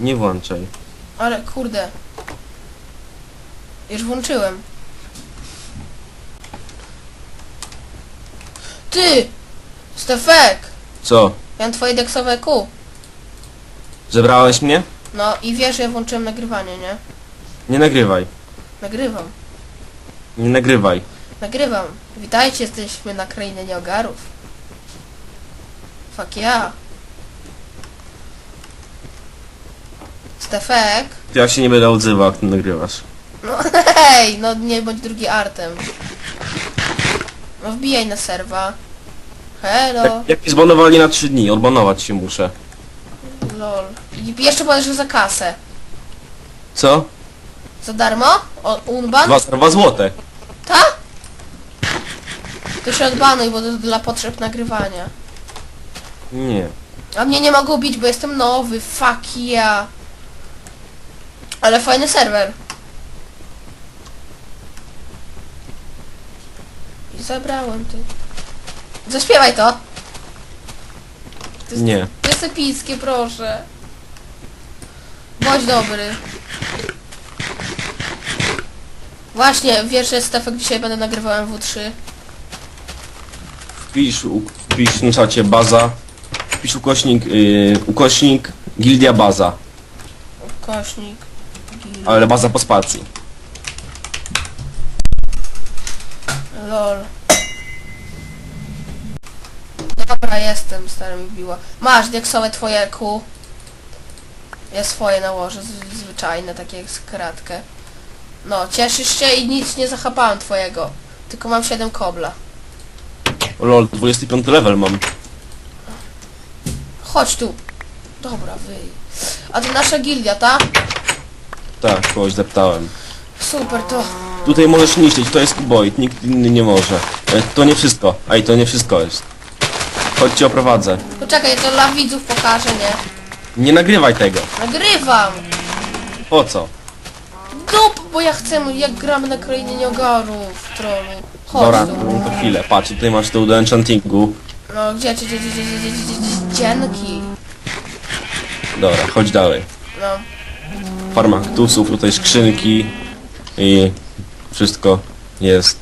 Nie włączaj. Ale kurde. Już włączyłem. Ty! Stefek! Co? Ja mam twoje deksowe Q. Zebrałeś mnie? No i wiesz, ja włączyłem nagrywanie, nie? Nie nagrywaj. Nagrywam. Nie nagrywaj. Nagrywam. Witajcie, jesteśmy na krainie nieogarów. Fuck ja. Stefek? To ja się nie będę odzywał, jak ty nagrywasz. No hej, no nie bądź drugi artem. No wbijaj na serwa. Hello. Jak, jak mi zbanowali na 3 dni, odbanować się muszę. Lol. I jeszcze powiesz, że za kasę. Co? Za darmo? O, unban? Dwa, dwa złote. Ta? To się odbanuj, bo to dla potrzeb nagrywania. Nie. A mnie nie mogą bić, bo jestem nowy. Fuck yeah. Ale fajny serwer. I zabrałem ty. Zaśpiewaj to. To jest, Nie. to jest epickie, proszę. Bądź dobry. Właśnie, wiesz, że Stefek dzisiaj będę nagrywał MW3. Wpisz, u- wpisz na czacie baza. Wpisz ukośnik, yy, ukośnik gildia baza. Kośnik. Ale baza po spacji. Lol. Dobra, jestem, stary mi biła. Masz, diaksowe twoje Q. Ja swoje nałożę, z- zwyczajne, takie jak z kratkę. No, cieszysz się i nic nie zachapałem twojego. Tylko mam 7 kobla. Lol, 25 level mam. Chodź tu. Dobra, wyj. A to nasza gildia, ta? Tak, kogoś deptałem. Super, to... Tutaj możesz niszczyć, to jest kuboid, nikt inny nie może. E, To nie wszystko. Ej, to nie wszystko jest. Chodź cię oprowadzę. Poczekaj, to dla widzów pokażę, nie? Nie nagrywaj tego. Nagrywam! Po co? Dup, bo ja chcę, jak gramy na krainie nieogarów, trollu. Chodź Dobra, tu. no to chwilę. Patrz, tutaj masz to do enchantingu. No, gdzie, gdzie, gdzie, gdzie, gdzie, gdzie, gdzie, gdzie, dzięki. Dobra, chodź dalej. No. Farma kaktusów, tutaj skrzynki i wszystko jest.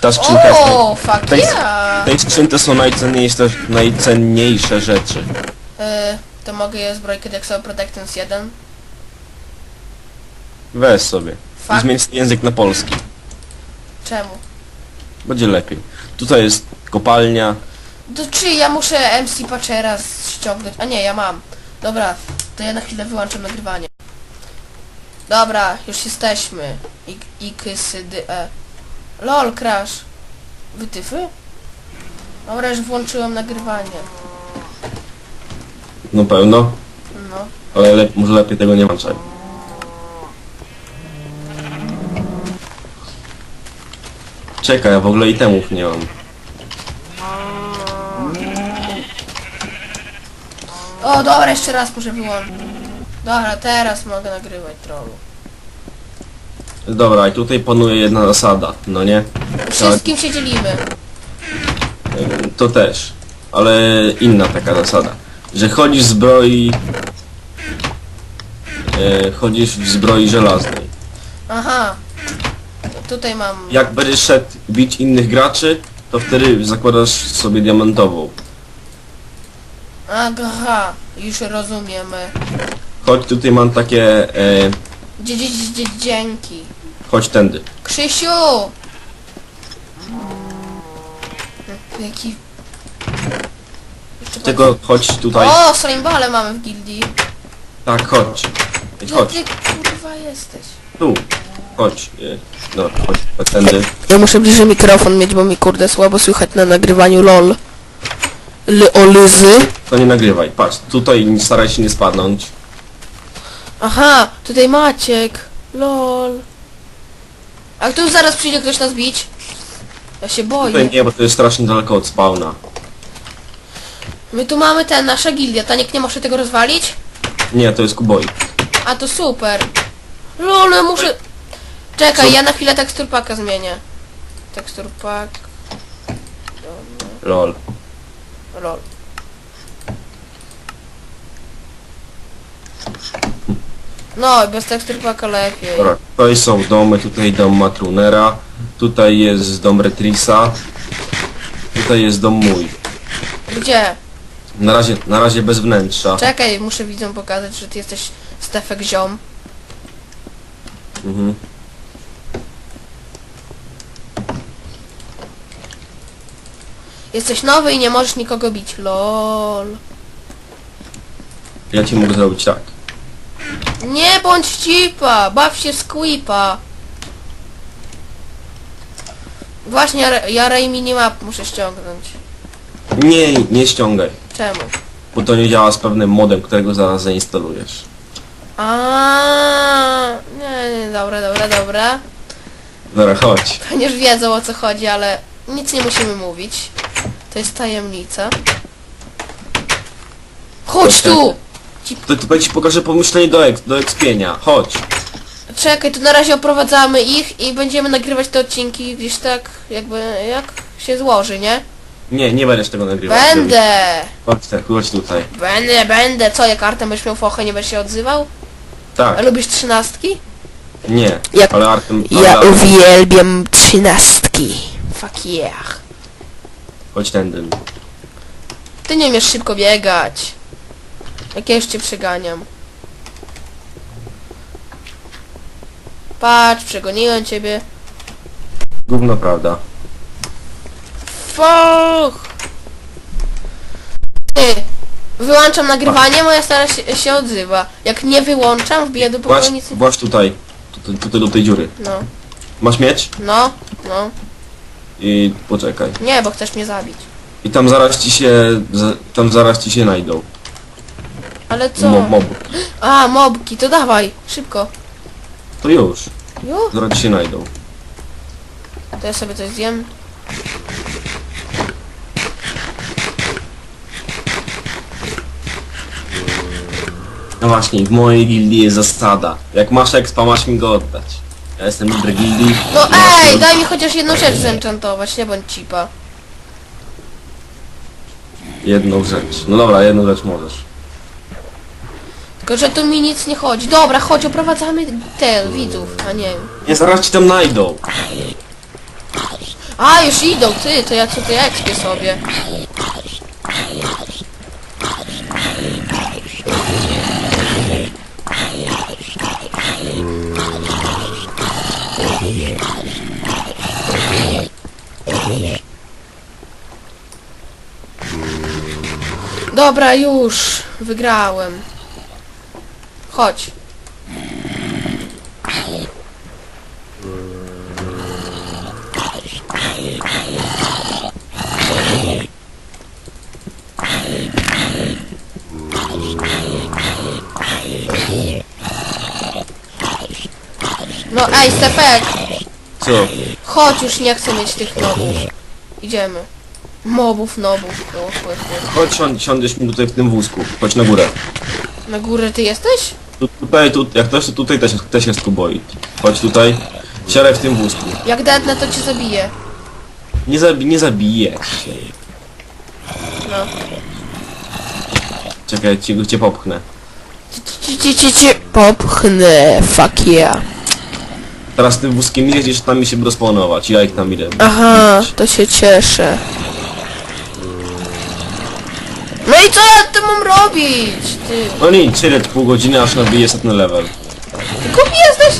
Ta skrzynka jest... O, fuck tej, yeah! tej skrzynce są najcenniejsze, najcenniejsze rzeczy. Y, to mogę je zbrojkę Dexo Protectance 1? Weź sobie. I Fuck. zmień język na polski. Czemu? Będzie lepiej. Tutaj jest kopalnia. To czy ja muszę MC Patchera ściągnąć? A nie, ja mam. Dobra, to ja na chwilę wyłączam nagrywanie. Dobra, już jesteśmy. I, i kysy, dy, e. LOL, crash. Wytyfy? Dobra, już włączyłem nagrywanie. No pełno. No. Ale le może lepiej tego nie włączaj. Czekaj, ja w ogóle itemów nie mam. O, dobra, jeszcze raz muszę wyłączyć. Dobra, teraz mogę nagrywać trollu. Dobra, i tutaj panuje jedna zasada, no nie? Wszystkim się dzielimy. To też. Ale inna taka zasada. Że chodzisz w zbroi... E, chodzisz w zbroi żelaznej. Aha. Tutaj mam... Jak będziesz szedł bić innych graczy, to wtedy zakładasz sobie diamentową. Aha, już rozumiemy. Chodź, tutaj mam takie... E, Dzie, dzie, dzie, dzięki. chodź tędy. Krzysiu! Jaki... Jeszcze Tylko chodź tutaj. O, slimbale mamy w gildii. Tak, chodź. Gdzie Chodź, ty kurwa jesteś? tu. Chodź. E, Dobra, chodź, chodź tędy. Ja muszę bliżej mikrofon mieć, bo mi kurde słabo słychać na nagrywaniu LOL. L olyzy. To nie nagrywaj. Patrz, tutaj staraj się nie spadnąć. Aha, tutaj Maciek. LOL. A tu zaraz przyjdzie ktoś nas bić? Ja się boję. Tutaj nie, bo to jest strasznie daleko od spawna. My tu mamy ten, nasza gildia. Ta nikt nie może tego rozwalić? Nie, to jest kuboi. A to super. LOL, ja muszę... Czekaj, Co? ja na chwilę teksturpaka zmienię. Teksturpak... Lol. LOL. No, bez tekstur paka lepiej. Dobra, tutaj są domy, tutaj dom Matrunera, tutaj jest dom Retrisa, tutaj jest dom mój. Gdzie? Na razie, na razie bez wnętrza. Czekaj, muszę widzom pokazać, że ty jesteś Stefek ziom. Mhm. Jesteś nowy i nie możesz nikogo bić. LOL. Ja ci mogę zrobić tak. Nie bądź cipa, baw się z Quipa. Właśnie, ja, ja Ray Minimap muszę ściągnąć. Nie, nie ściągaj, Czemu? bo to nie działa z pewnym modem, którego zaraz zainstalujesz. A, nie, nie, dobra, dobra, dobra. Dobra, chodź. Już wiedzą o co chodzi, ale nic nie musimy mówić. To jest tajemnica. Chodź tu! To tutaj ci pokażę pomyślenie do, eks, do ekspienia. Chodź. Czekaj, to na razie oprowadzamy ich i będziemy nagrywać te odcinki gdzieś tak, jakby, jak się złoży, nie? Nie, nie będziesz tego nagrywać. Będę! Chodź, tak, chodź tutaj. Będę, będę. Co, jak Artem będziesz miał fochę, nie będziesz się odzywał? A Tak, lubisz trzynastki? nie. Jak- Ale Artem... Ja ale- uwielbiam trzynastki. Fuck yeah. Chodź tędy. Ty nie umiesz szybko biegać. Jak ja już cię przeganiam. Patrz, przegoniłem ciebie. Gówno prawda. Foch! Ty! Wyłączam nagrywanie, moja stara się, się odzywa. Jak nie wyłączam, wbiję do pokoju nic nie... właź tutaj. tutaj. Tutaj do tej dziury. No, Masz mieć? no, no. I poczekaj. Nie, bo chcesz mnie zabić. I tam zaraz ci się... za- Tam zaraz ci się najdą. Ale co? Mo, mob. A, mobki, to dawaj, szybko. To już. Ju, Zaraz się najdą. to ja sobie coś zjem. No właśnie, w mojej gildii jest zasada. Jak masz expa, masz mi go oddać. Ja jestem lider gildii. No masz ej, daj mi chociaż jedną rzecz zenchantować, nie bądź cipa. Jedną rzecz. No dobra, jedną rzecz możesz. Tylko, że tu mi nic nie chodzi. Dobra, chodź, oprowadzamy te widzów, a nie. Nie, zaraz ci tam najdą. A, już idą, ty, to ja co ty ekspię sobie. Dobra, już. Wygrałem. Chodź. No ej, Stefek! Co? Chodź, już nie chcę mieć tych nobów. Idziemy. Mobów, nobów. O, chły, chły. Chodź, siąd, siądziesz mi tutaj w tym wózku. Chodź na górę. Na górę ty jesteś? Tu, tutaj, tu, jak ktoś, to tutaj też, też jest kuboi. Chodź tutaj. Siadaj w tym wózku. Jak dednę, to cię zabiję. Nie, zabi nie zabiję się. No. Czekaj, cię, cię popchnę. Ci, ci, ci, ci. Popchnę, fuck yeah. Teraz tym wózkiem jedziesz, tam mi się spawnować. Ja ich tam idę. Aha, to się cieszę. No i co ja tu mam robić? Ty, No nic, tyle pół godziny, aż nabiję setny level. ty głupi jesteś?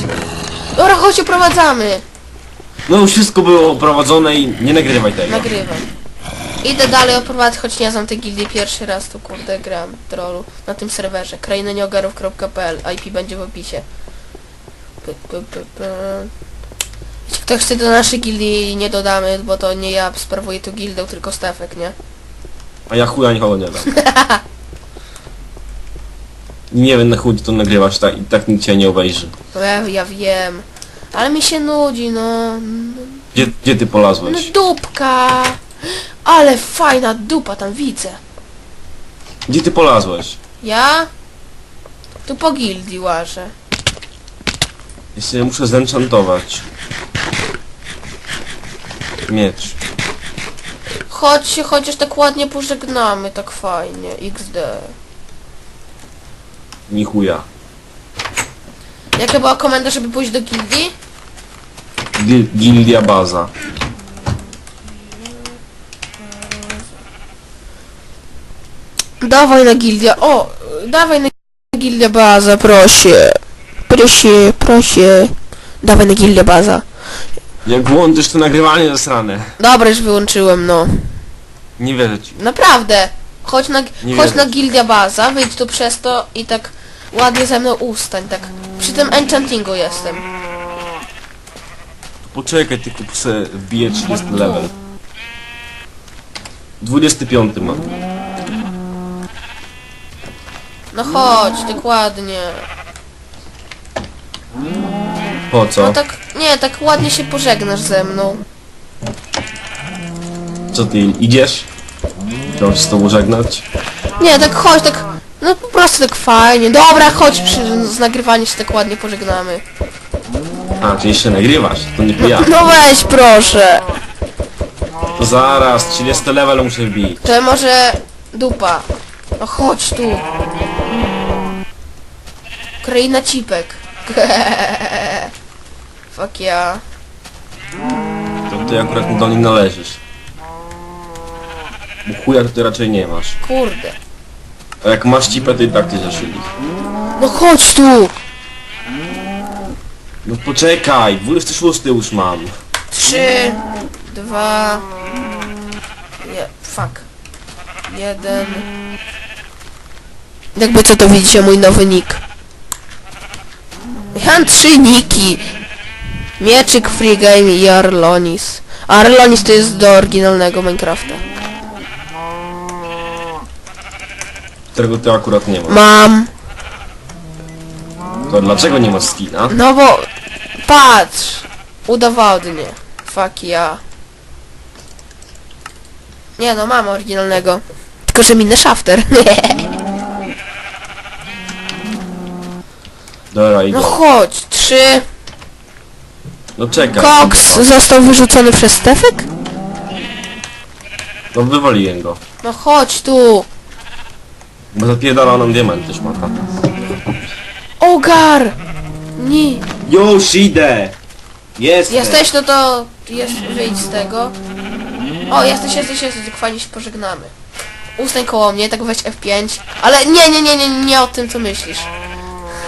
Dobra, chodź, oprowadzamy. No już wszystko było prowadzone i nie nagrywaj tego. Nagrywam. Idę dalej oprowadzać, choć nie znam tej gildii pierwszy raz, to kurde gram trollu na tym serwerze. krainaniogarów.pl IP będzie w opisie. P, p, p, p. Jeśli ktoś chce do naszej gildii nie dodamy, bo to nie ja sprawuję tu gildę, tylko Stefek, nie? A ja chuja nikogo nie dam. nie wiem na chuj ty to nagrywasz tak, i tak nikt cię nie obejrzy. Ja, ja wiem. Ale mi się nudzi, no. Gdzie, gdzie ty No polazłeś? dupka! Ale fajna dupa tam widzę. Gdzie ty polazłeś? Ja? Tu po gildii łażę. Jeszcze muszę zenchantować. Miecz. Chodź się chociaż tak ładnie pożegnamy, tak fajnie. XD. Ni chuja. Jaka była komenda, żeby pójść do gildii? Gil Gildia Baza. Dawaj na gildia. O, dawaj na gildia baza, proszę. Proszę, proszę. Dawaj na gildia baza. Jak włączysz to nagrywanie zasrane. Dobra, już wyłączyłem, no. Nie wierzę ci. Naprawdę. Chodź na, Nie chodź na gildia baza, wyjdź tu przez to i tak ładnie ze mną ustań, tak. Przy tym enchantingu jestem. Poczekaj, tylko se wbiję 30 level. 25 mam. No chodź, dokładnie. Po co? No tak, nie, tak ładnie się pożegnasz ze mną. Co ty idziesz? Chciałem się z tobą żegnać? Nie, tak chodź, tak, no po prostu tak fajnie. Dobra, chodź, przy z się tak ładnie pożegnamy. A, czy jeszcze nagrywasz? To nie ja. No weź, proszę. To zaraz, 30 level muszę wbić. To może dupa. No chodź tu. Kraina cipek. Fuck ja. To ty akurat do nich należysz. Bo chuja to ty raczej nie masz. Kurde. A jak masz cipę, to i tak ty zaszyli. No chodź tu. No poczekaj, 26 już mam. Trzy, dwa, je, fuck, jeden. Jakby co to widzicie, mój nowy nick. Ja mam trzy niki. Mieczyk, Free Game i Arlonis. Arlonis to jest do oryginalnego Minecrafta. Którego ty akurat nie masz. Mam. To dlaczego nie masz skina? No bo... Patrz. Udowodnię. Fuck ja. Nie no, mam oryginalnego. Tylko, że minę shafter. Dobra, idę. No chodź. Trzy. No czekaj. Cox został wyrzucony przez Stefek? No wywaliłem go. No chodź tu. Bo zapierdala nam diament też mata. Ogar. Nie. Już idę! Jest! Jesteś, no to jest, wyjdź z tego. O, jesteś, jesteś, jesteś, fajnie się pożegnamy. Ustań koło mnie, tak weź F5. Ale nie, nie, nie, nie, nie o tym, co myślisz.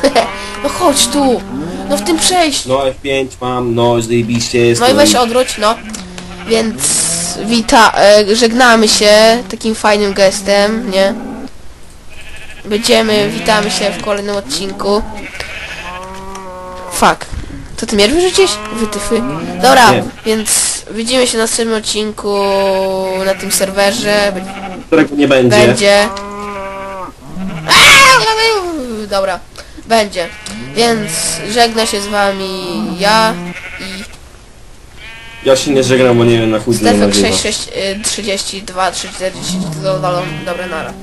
no chodź tu. No w tym przejściu. No F5 mam, no zajebiście jest. No i weź odwróć, no. Więc wita, e, żegnamy się takim fajnym gestem, nie? Będziemy, witamy się w kolejnym odcinku. Fuck. To ty mnie wyrzuciłeś? Wytyfy. Dobra, Nie. więc widzimy się na następnym odcinku na tym serwerze. Którego nie będzie. Będzie. Aaa! Dobra, będzie. Więc żegna się z wami ja i Ja się nie żegnam, bo nie wiem na chuj Stefek nagrywa. 6632 340 dobra nara.